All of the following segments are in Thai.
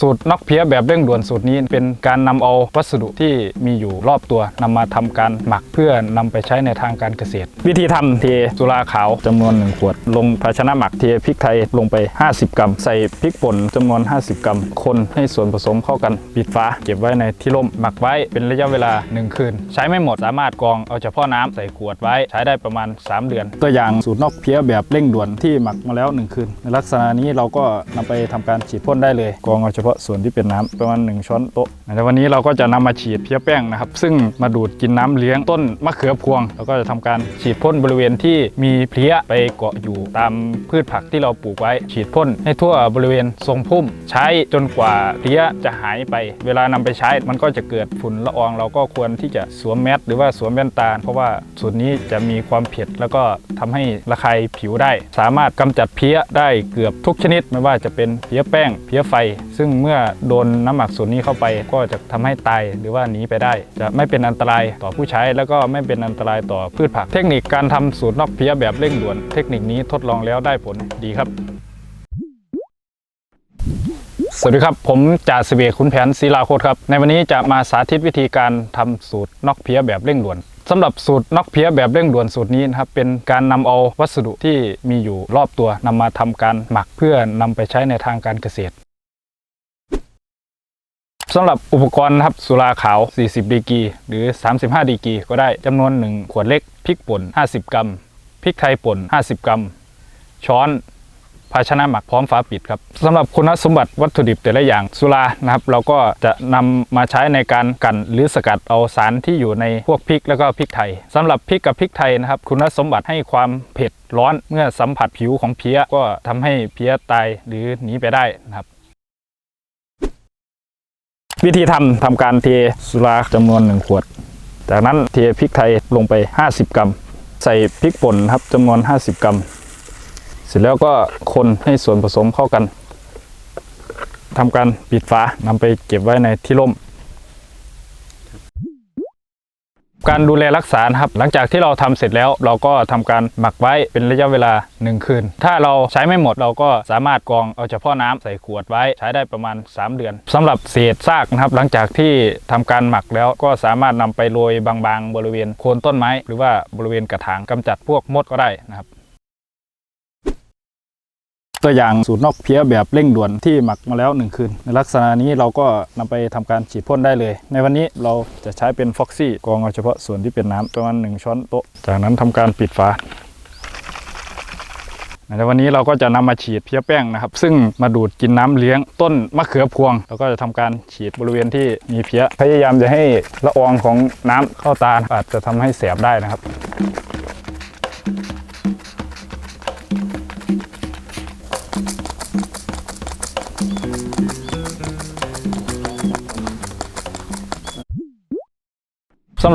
สูตรนอกเพี้ยแบบเร่งด่วนสูตรนี้เป็นการนำเอาวัสดุที่มีอยู่รอบตัวนำมาทำการหมักเพื่อนำไปใช้ในทางการเกษตร วิธีทำเทสุราขาวจำนวน 1 ขวด ลงภาชนะหมักเทพริกไทยลงไป 50 กรัม ใส่พริกป่นจำนวน 50 กรัม คนให้ส่วนผสมเข้ากันปิดฝาเก็บไว้ในที่ร่มหมักไว้เป็นระยะเวลา 1 คืน ใช้ไม่หมดสามารถกรองเอาเฉพาะน้ำใส่ขวดไว้ใช้ได้ประมาณ 3 เดือน ตัวอย่างสูตรนอกเพี้ยแบบเร่งด่วนที่หมักมาแล้ว 1 คืนในลักษณะนี้เราก็นำไปทำการฉีดพ่นได้เลยกรองเอาเฉพาะส่วนที่เป็นน้ำประมาณ1ช้อนโต๊ะในวันนี้เราก็จะนำมาฉีดเพี้ยแป้งนะครับซึ่งมาดูดกินน้ำเลี้ยงต้นมะเขือพวง แล้วก็จะทำการฉีดพ่นบริเวณที่มีเพลี้ยไปเกาะอยู่ตามพืชผักที่เราปลูกไว้ ฉีดพ่นให้ทั่วบริเวณทรงพุ่ม ใช้จนกว่าเพลี้ยจะหายไป เวลานำไปใช้มันก็จะเกิดฝุ่นละออง เราก็ควรที่จะสวมแมสหรือว่าสวมแว่นตาเพราะว่าสูตรนี้จะมีความเผ็ดแล้วก็ทำให้ระคายผิวได้ สามารถกำจัดเพลี้ยได้เกือบทุกชนิดไม่ว่าจะเป็นเพลี้ยแป้งเพลี้ยไฟ ซึ่งเมื่อโดนน้ำหมักสูตรนี้เข้าไป ก็จะทำให้ตายหรือว่าหนีไปได้ จะไม่เป็นอันตรายต่อผู้ใช้แล้วก็ไม่เป็นอันตรายต่อพืชผัก เทคนิคการทำสูตรนอกเพี้ยแบบเร่งด่วน เทคนิคนี้ทดลองแล้วได้ผลดีครับสวัสดีครับ ผมจ่าสิบเอกขุนแผนศิลาโคตรครับ ในวันนี้จะมาสาธิตวิธีการทำสูตรนอกเพี้ยแบบเร่งด่วนสำหรับสูตรนอกเพี้ยแบบเร่งด่วนสูตรนี้นะครับเป็นการนำเอาวัสดุที่มีอยู่รอบตัวนำมาทำการหมักเพื่อนำไปใช้ในทางการเกษตร สำหรับอุปกรณ์นะครับสุราขาว 40 ดีกีหรือ 35 ดีกีก็ได้จำนวน 1 ขวดเล็กพริกป่น 50 กรัมพริกไทยป่น 50 กรัม ช้อนภาชนะหมักพร้อมฝาปิดครับสำหรับคุณสมบัติวัตถุดิบแต่ละอย่างสุรานะครับ เราก็จะนำมาใช้ในการกันหรือสกัดเอาสารที่อยู่ในพวกพริกแล้วก็พริกไทยสำหรับพริกกับพริกไทยนะครับ คุณสมบัติให้ความเผ็ดร้อนเมื่อสัมผัสผิวของเพี้ยก็ทำให้เพี้ยตายหรือหนีไปได้นะครับ วิธีทำทำการเทสุราจำนวน 1 ขวด จากนั้นเทพริกไทยลงไป 50 กรัม ใส่พริกป่นครับจำนวน 50 กรัม เสร็จแล้วก็คนให้ส่วนผสมเข้ากันทำการปิดฝานำไปเก็บไว้ในที่ร่ม การดูแลรักษาครับ หลังจากที่เราทำเสร็จแล้ว เราก็ทำการหมักไว้เป็นระยะเวลา 1 คืน ถ้าเราใช้ไม่หมดเราก็สามารถกรองเอาเฉพาะน้ำใส่ขวดไว้ใช้ได้ประมาณ 3 เดือนสำหรับเศษซากนะครับ หลังจากที่ทำการหมักแล้วก็สามารถนำไปโรยบางๆ บริเวณโคนต้นไม้ หรือว่าบริเวณกระถางกำจัดพวกมดก็ได้นะครับ ตัวอย่างสูตรนอกเพี้ยแบบเร่งด่วนที่หมักมาแล้ว 1 คืน ในลักษณะนี้เราก็นำไปทำการฉีดพ่นได้เลย ในวันนี้เราจะใช้เป็นฟ็อกซี่กรองเอาเฉพาะส่วนที่เป็นน้ำประมาณ1ช้อนโต๊ะ จากนั้นทำการปิดฝาในวันนี้เราก็จะนำมาฉีดเพี้ยแป้งนะครับ ซึ่งมาดูดกินน้ำเลี้ยงต้นมะเขือพวง แล้วก็จะทำการฉีดบริเวณที่มีเพี้ยพยายามจะให้ละอองของน้ำเข้าตาอาจจะทำให้แสบได้นะครับ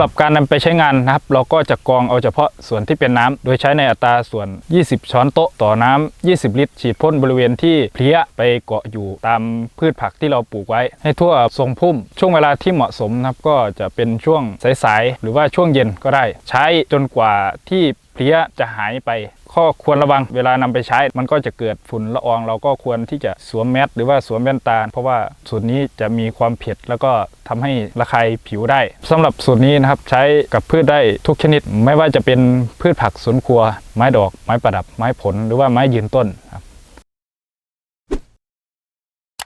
หรับการนำไปใช้งานนะครับ เราก็จะกรองเอาเฉพาะส่วนที่เป็นน้ำโดยใช้ในอัตราส่วน 20 ช้อนโต๊ะต่อน้ำ20 ลิตร ฉีดพ่นบริเวณที่เพลี้ยไปเกาะอยู่ตามพืชผักที่เราปลูกไว้ ให้ทั่วทรงพุ่ม ช่วงเวลาที่เหมาะสมนะครับก็จะเป็นช่วงสายๆหรือว่าช่วงเย็นก็ได้ ใช้จนกว่าที่เพลี้ยจะหายไป ข้อควรระวังเวลานำไปใช้ มันก็จะเกิดฝุ่นละออง เราก็ควรที่จะสวมแมสหรือว่าสวมแว่นตา เพราะว่าสูตรนี้จะมีความเผ็ดแล้วก็ทำให้ระคายผิวได้สำหรับสูตรนี้นะครับใช้กับพืชได้ทุกชนิด ไม่ว่าจะเป็นพืชผักสวนครัว ไม้ดอก ไม้ประดับ ไม้ผล หรือว่าไม้ยืนต้นครับ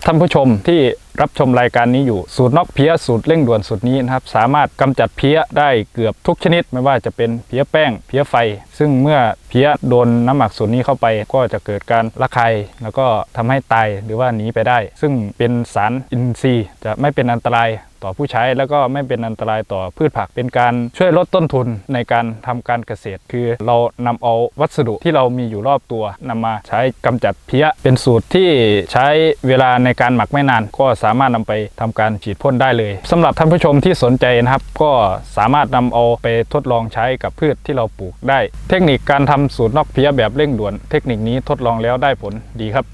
ท่านผู้ชมที่รับชมรายการนี้อยู่สูตรนอกเพี้ยสูตรเร่งด่วนสูตรนี้นะครับ สามารถกำจัดเพี้ยได้เกือบทุกชนิด ไม่ว่าจะเป็นเพี้ยแป้ง เพี้ยไฟ ซึ่งเมื่อเพี้ยโดนน้ำหมักสูตรนี้เข้าไปก็จะเกิดการระคายแล้วก็ทำให้ตายหรือว่าหนีไปได้ ซึ่งเป็นสารอินทรีย์ จะไม่เป็นอันตรายต่อผู้ใช้แล้วก็ไม่เป็นอันตรายต่อพืชผักเป็นการช่วยลดต้นทุนในการทำการเกษตร คือเรานำเอาวัสดุที่เรามีอยู่รอบตัวนำมาใช้กำจัดเพี้ย เป็นสูตรที่ใช้เวลาในการหมักไม่นาน ก็สามารถนำไปทำการฉีดพ่นได้เลยสำหรับท่านผู้ชมที่สนใจนะครับ ก็สามารถนำเอาไปทดลองใช้กับพืชที่เราปลูกได้ เทคนิคการทำำสูตรนอกเพี้ยแบบเร่งด่วน เทคนิคนี้ทดลองแล้วได้ผลดีครับ